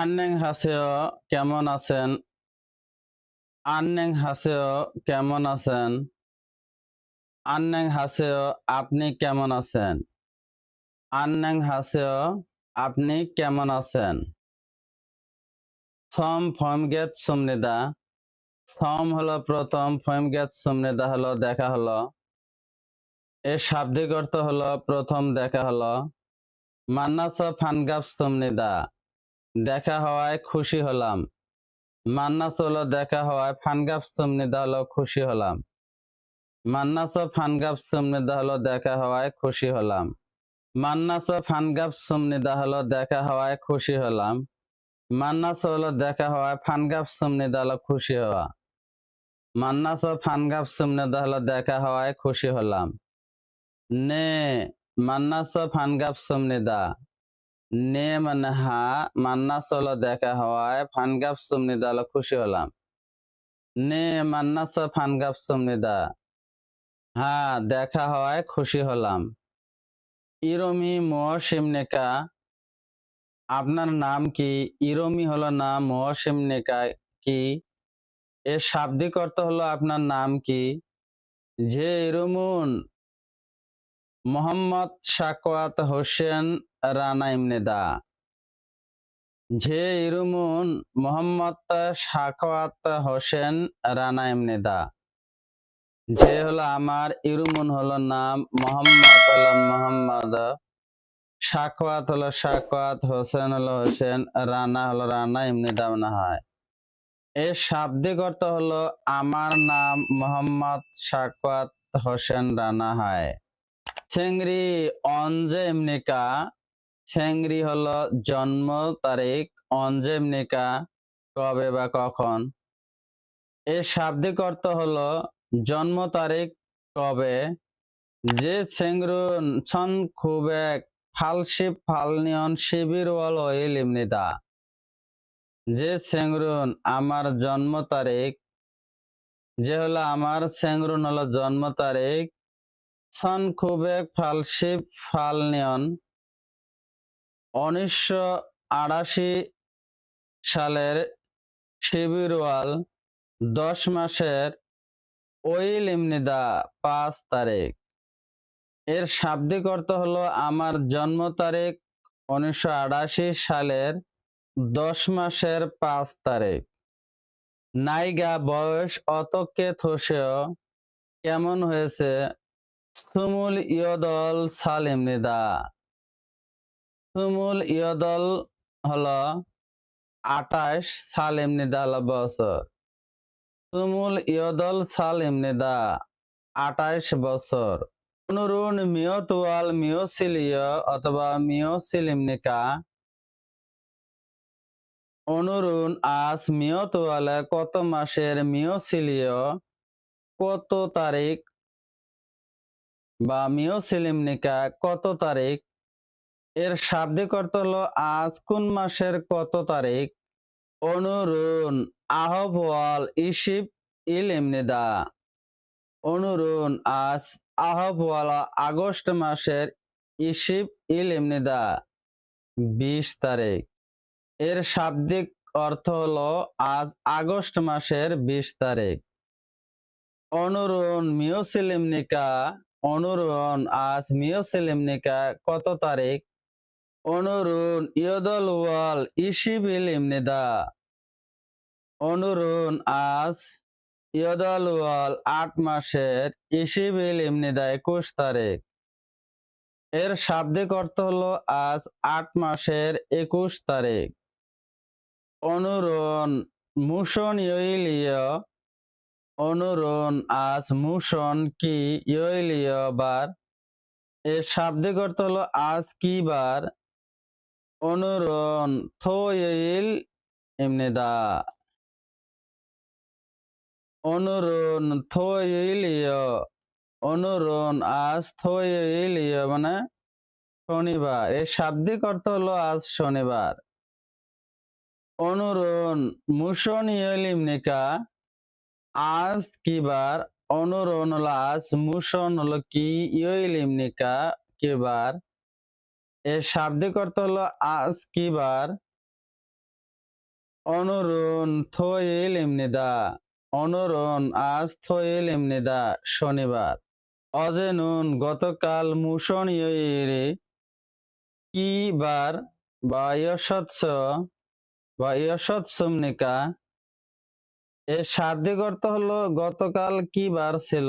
আন্নেং হাসেও কেমন আছেন? আন্নেং হাসেও কেমন আছেন? আন্নেং হাসেও আপনি কেমন আছেন? আন্নেং হাসেও আপনি কেমন আছেন? সম ফমগেত সুমনিদা। সম হলো প্রথম ফমগেত সুমনিদা হলো, দেখা হলো। এর শাব্দিক অর্থ হলো, প্রথম দেখা হলো। মান্নাস ফানগাপ সুমনিদা। দেখা হওয়ায় খুশি হলাম। মান্নাস হলো দেখা হওয়ায় ফানগাপ সুমনিদা হলো খুশি হলাম। মান্নাস ও ফানগাপ সুমনিদা হলো দেখা হওয়ায় খুশি হলাম। মান্নাস ও ফানগাপ সুমনিদা হলো দেখা হওয়ায় খুশি হলাম। মান্নাস হলো দেখা হওয়ায় ফানগাপ সুমনিদা হলো খুশি হওয়া। মান্নাস ও ফানগাপ সুমনিদা হলো দেখা হওয়ায় খুশি হলাম। নে, মান্নাস ও ফানগাপ সুমনিদা নে মানে দেখা হওয়ায় খুশি হলাম। নে হ্যাঁ দেখা হওয়ায় খুশি হলাম। আপনার নাম কি? ইরমি হলো নাম মহসিমনেকা কি? এর শাব্দিক অর্থ হলো আপনার নাম কি? যে ইরমুন, মোহাম্মদ সাকওয়াত হোসেন রানা ইমনেদা যে ইরুমুন মোহাম্মদ সাকওয়াত হোসেন রানা ইমনেদা যে হলো আমার ইরুমুন হলো নাম মোহাম্মদ হলো মোহাম্মদ সাকওয়াত হলো সাকওয়াত হোসেন হলো হোসেন, রানা হলো রানা ইমনেদা মনে হয়। এর শাব্দিক অর্থ হলো আমার নাম মোহাম্মদ সাকওয়াত হোসেন, রানা হয়। চেংরি অঞ্জে এমনিকা চেংরি হলো জন্ম তারিখ অঞ্জে এমনিকা কবে বা কখন। এর শাব্দিক অর্থ হলো জন্ম তারিখ, কবে। যে চেংরুন ছন খুবেক ফালশিপ ফালনিয়ন শিবির ওয়াল ওইল ইমনিদা যে চেংরুন আমার জন্ম তারিখ, যে হলো আমার চেংরুন হলো জন্ম তারিখ সন খুবেক ফালশিপ ফালনিয়ন উনিশশো আটাশি সালের শিবিরওয়াল দশ মাসের ওইল ইমনিদা পাঁচ তারিখ। এর শাব্দিক অর্থ হলো আমার জন্ম তারিখ উনিশশো আটাশি সালের দশ মাসের পাঁচ তারিখ। নাইগা বয়স অতকে থসেও কেমন হয়েছে সুমুল ইয়দল সালিম নিদা সুমুল ইয়দল হলো আটাশ সালিম নিদা হলো বছর। সুমুল ইয়দল সালিম নিদা আটাইশ বছর। অনুরুণ মিয়তুয়াল মিয়সিলিয় অথবা মিয়সিলিমনিকা অনুরুণ আজ মিয়তুয়ালে কত মাসের মিয়সিলিয় কত তারিখ? বা মিওসিলিমনিকা কত তারিখ? এর শাব্দিক অর্থ হলো, আজ কোন মাসের কত তারিখ? অনুরুন আহবওয়াল ইসিপ ইলিমনিদা অনুরুন আজ আহবওয়াল আগস্ট মাসের ইসিপ ইলিমনিদা বিশ তারিখ। এর শাব্দিক অর্থ হলো, আজ আগস্ট মাসের বিশ তারিখ। অনুরুন মিওসিলিমনিকা অনুরুন আজ মিওসিলিমনিকা কত তারিখ? অনুরুন ইয়দল ওয়াল ইসিবিল ইমনিদা। অনুরুন আজ ইয়দল ওয়াল আট মাসের ইসিবিল ইমনিদা একুশ তারিখ। এর শাব্দিক অর্থ হলো আজ আট মাসের একুশ তারিখ। অনুরুন মুশন ইয়ইলিয়। অনুরণ আজ মুশন কি ইয়লিয় বার এর শাব্দিক অর্থ হলো আজ কি বার অনুরণ থইল এমনিদা অনুরণ থইলিয় অনুরণ আজ থইলিয় মানে শনিবার। এর শাব্দিক অর্থ হলো আজ শনিবার। অনুরণ মুশন ইয়লিমনিকা আজ কিবার? অনুরণ হলো আজ মুশন হলো কি? ইয়লিমনিকা কিবার? এর শাব্দিক অর্থ হলো আজ কিবার অনুরুণ থইল এমনিদা অনুরণ আজ থইল এমনিদা শনিবার। অজেনুন গতকাল ইয়ে কি বার বা ইয়সৎস বা ইয়সৎসমনিকা এর শাব্দিক অর্থ হলো গতকাল কি বার ছিল।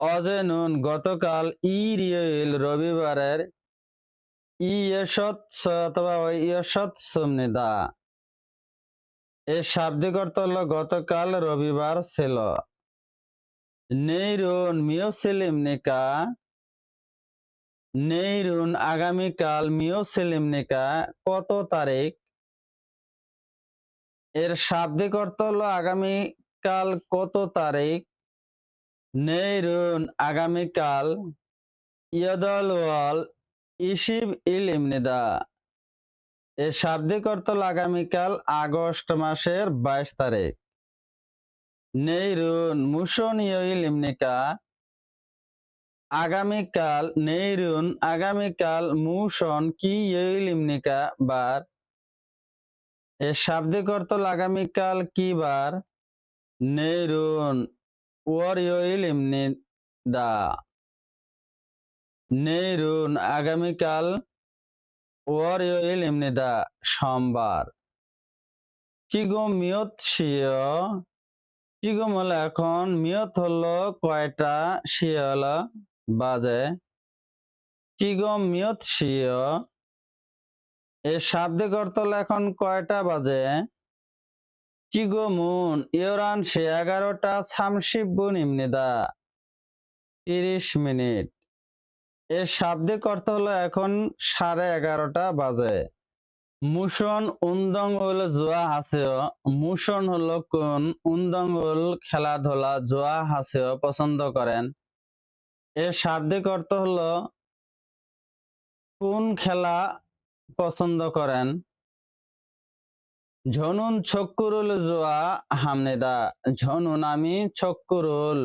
অজেনুন গতকাল ইরিয়েল রবিবারের এর শাব্দিক অর্থ হলো, গতকাল রবিবার ছিল। নেইরুন মিওসেলিম নিকা। নেইরুন আগামীকাল মিওসেলিম নিকা। কত তারিখ? এর শাব্দিক অর্থ হলো, আগামীকাল কত তারিখ? নেইরুন আগামীকাল। ইয়দল ওয়াল ইসিব ইল ইমনিদা এর শাব্দিক অর্থ আগামীকাল আগস্ট মাসের বাইশ তারিখ। নেইরুন মুশন ইয়ইল ইমনিকা আগামীকাল নেইরুন আগামীকাল মুশন কি ইয়ইল ইমনিকা বার। এর শাব্দিক অর্থ আগামীকাল কি বার? নেইরুন ওয়ার ইয়ইল ইমনি দা নেইরুন আগামীকাল ওয়ার ইয়ইল ইমনি দা সোমবার চিগো মিয়ত শিয়? কিগো হলো এখন? মিয়ত হলো কয়টা শিয় হলো বাজে কিগো মিয়ত শিয়? এর শাব্দিক অর্থ এখন কয়টা বাজে? কিগো মুন? ইউরান সে এগারোটা ছামশিব্বুন ইমনিদা তিরিশ মিনিট। এর শাব্দিক অর্থ হলো এখন সাড়ে এগারোটা বাজে। মুশন উন্দঙ্গল জোয়া হাসেও। মুশন হলো কোন উন্দঙ্গল খেলাধুলা, জোয়া হাসেও পছন্দ করেন। এর শাব্দিক অর্থ হলো কোন খেলা পছন্দ করেন। ঝনুন ছক্কুরুল জোয়া হামনেদা। ঝনুন আমি ছক্কুরুল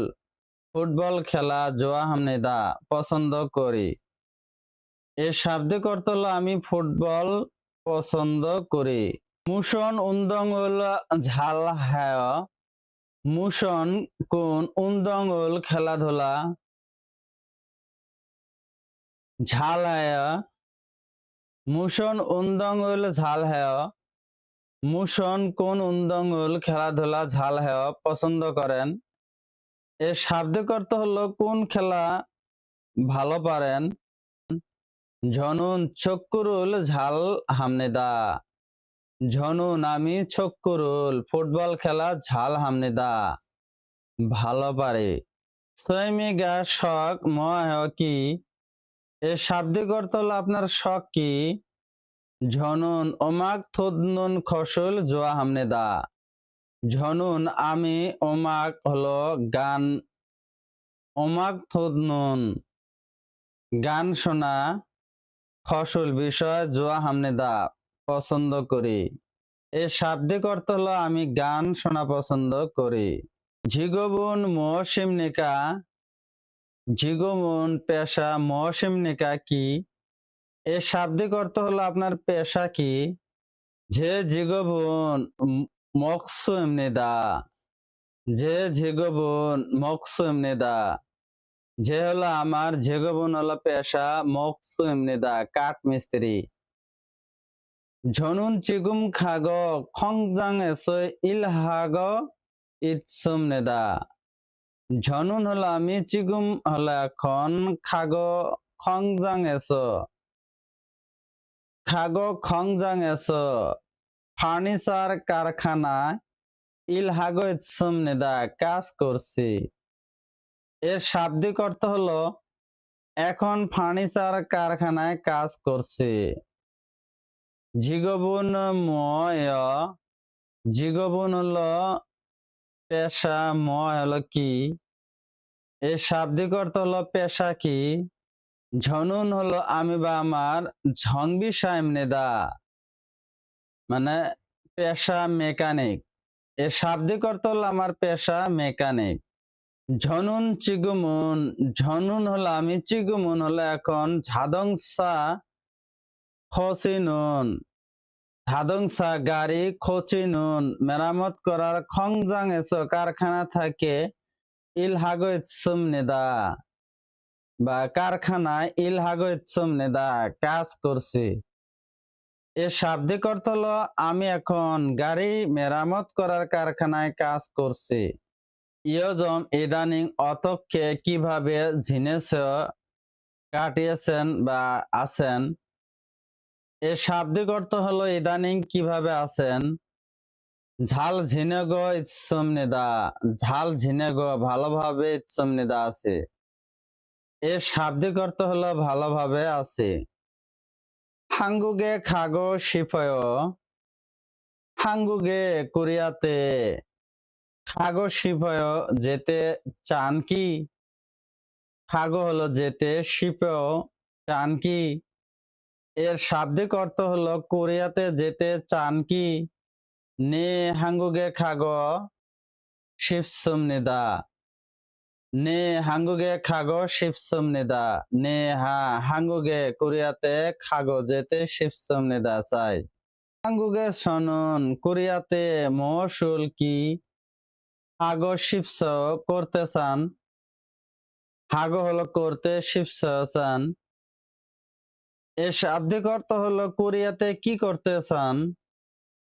ফুটবল খেলা জোয়া হামনেদা পছন্দ করি। এর শাব্দিক অর্থ হলো আমি ফুটবল পছন্দ করি। মুশন উন্দঙ্গল ঝাল হ্যায় মুশন কোন উন্দঙ্গল খেলাধুলা ঝাল হ্যায় মুশন হল ঝাল হায়। মুশন কোন উন্দঙ্গল খেলাধুলা ঝাল হ্যায় পছন্দ করেন। এর শাব্দিক অর্থ হলো, কোন খেলা ভালো পারেন? ঝনুন ছক্কুরুল ঝাল হামনেদা। ঝনুন আমি ছক্কুরুল ফুটবল খেলা ঝাল হামনেদা। ভালো পারে। সৈমিগা শখ মহ কি? এর শাব্দিক অর্থ হলো, আপনার শখ কি? ঝনুন, ওমাক থুদনুন খসুল, জোয়া হামনেদা। ঝনুন আমি ওমাক হলো গান, ওমাক থুদনুন। গান শোনা, ফসল বিষয় জোয়া হামনেদা, পছন্দ করি। এর শাব্দিক অর্থ হলো আমি গান শোনা পছন্দ করি। ঝিগবুন মৌসিমনিকা ঝিগবুন পেশা মৌসিমনিকা কি? এর শাব্দিক অর্থ হলো আপনার পেশা কি? যে ঝিগবুন মকসু এমনিদা যে ঝিগবুন মকসু এমনিদা যে হলো আমার ঝেগবন হলো পেশা মকসু এমনিদা কাঠ মিস্ত্রি ঝনুন চিগুম খাগ, খংজাং এসে ইলহাগ ইৎসুম নেদা ঝনুন হলো আমি, চিগুম হলো এখন, খাগ, খংজাং এস। খাগ, খংজাং এস। ফার্নিচার কারখানা ইলহাগ ইৎসুম নেদা কাজ করছি। এর শাব্দিক অর্থ হলো, এখন ফার্নিচার কারখানায় কাজ করছে। জিগবুন ময় জিগবুন হলো পেশা ময় হলো কি? এর শাব্দিক অর্থ হলো পেশা কি? ঝনুন হলো আমি বা আমার ঝংবি সাইমনেদা মানে পেশা মেকানিক। এর শাব্দিক অর্থ হলো আমার পেশা মেকানিক। ঝনুন চিগুমুন, ঝনুন হলো আমি, চিগুমুন হলো এখন ঝাদংসা খসিনুন ধাদংসা গাড়ি খোচি নুন মেরামত করার খংজাং এস কারখানা থাকে ইলহাগো ইৎসুম নেদা। বা কারখানায় ইলহাগো ইৎসুম নেদা, কাজ করছি। এর শাব্দিক অর্থ হলো আমি এখন গাড়ি মেরামত করার কারখানায় কাজ করছি। ইয়জম ইদানিং অতককে কীভাবে ঝিনেছ, কাটিয়েছেন বা আছেন? এর শাব্দিক অর্থ হলো ইদানিং কীভাবে আছেন? ঝাল ঝিনেগ ইৎসম নিদা ঝাল ঝিনেগ ভালোভাবে ইৎসম নিদা আছে। এর শাব্দিক অর্থ হলো ভালোভাবে আছে। হাঙ্গুগে খাগো শিফয় হাঙ্গুগে কোরিয়াতে খাগো শিফয় যেতে চান কি? খাগো হলো যেতে শিপয় চান কি? এর শাব্দিক অর্থ হলো কোরিয়াতে যেতে চান কি? নে হাঙ্গুগে খাগো শিবসুম নিদা। নে হাঙ্গুগে খাগো শিবসুম নেদা। নে হা হাঙ্গুগে কোরিয়াতে খাগো যেতে শিবসুম নেদা চাই। হাঙ্গুগে শনুন কোরিয়াতে মহসুল কি? হাগো শিবস করতে চান? হাগো হলো করতে শিবস চান। এর শাব্দিক অর্থ হলো, কোরিয়াতে কি করতে চান?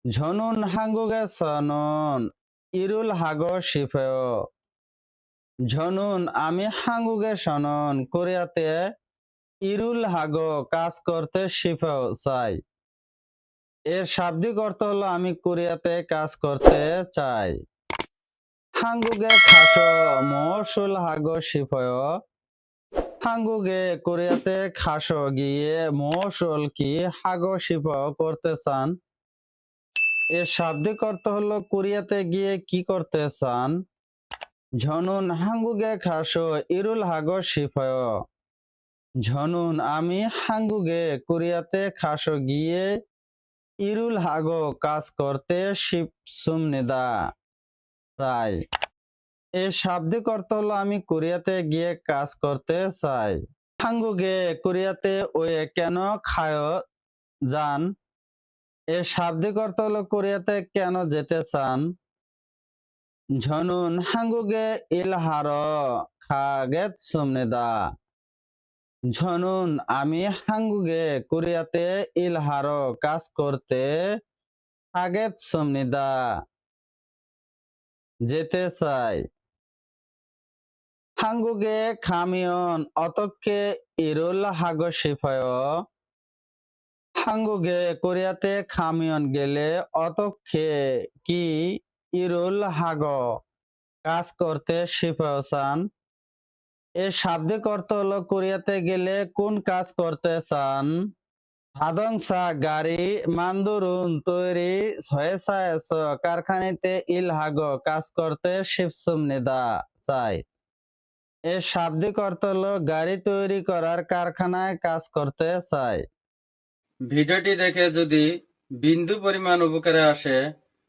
ঝনুন হাঙ্গুগে সনন, ইরুল হাগো শিফেয় ঝনুন আমি হাঙ্গুগে সনন কোরিয়াতে ইরুল হাগো কাজ করতে শিফেও চাই। এর শাব্দিক অর্থ হলো, আমি কোরিয়াতে কাজ করতে চাই। হাঙ্গুগে খাসো মহসুল হাগো শিফয় হাঙ্গুগে, কোরিয়াতে খাসো গিয়ে মহসুল কি হাগো শিফয় করতে চান? এর শাব্দিক অর্থ হলো, কোরিয়াতে গিয়ে কি করতে চান? ঝনুন হাঙ্গুগে খাসো ইরুল হাগো শিফয় ঝনুন আমি হাঙ্গুগে কোরিয়াতে খাসো গিয়ে ইরুল হাগো কাজ করতে শিব সুমনিদা চাই। এর শাব্দিক অর্থ হলো আমি কোরিয়াতে গিয়ে কাজ করতে চাই। হাঙ্গুগে কোরিয়াতে ওয়ে কেন খায় যান? এ শাব্দিক অর্থ হলো কোরিয়াতে কেন যেতে চান? ঝনুন হাঙ্গুগে ইলহার খাগেত সুমনিদা। ঝনুন, আমি হাঙ্গুগে কোরিয়াতে ইলহার কাজ করতে খাগেত সুমনিদা। যেতে চাই। হাঙ্গুগে খামিয়ন অতকে ইরুল হাগো শিফয় হাঙ্গুগে কোরিয়াতে খামিয়ন গেলে অতক্ষে কি ইরুল হাগ, কাজ করতে চান এর শাব্দিক অর্থ হলো কোরিয়াতে গেলে কোন কাজ করতে চান? সাদংসা গাড়ি মান্দুরুন তৈরি কারখানাতে ইলহাগ কাজ করতে শিবসুম নিদা চাই এর শাব্দিক অর্থ হলো গাড়ি তৈরি করার কারখানায় কাজ করতে চাই ভিডিওটি দেখে যদি বিন্দু পরিমাণ উপকারে আসে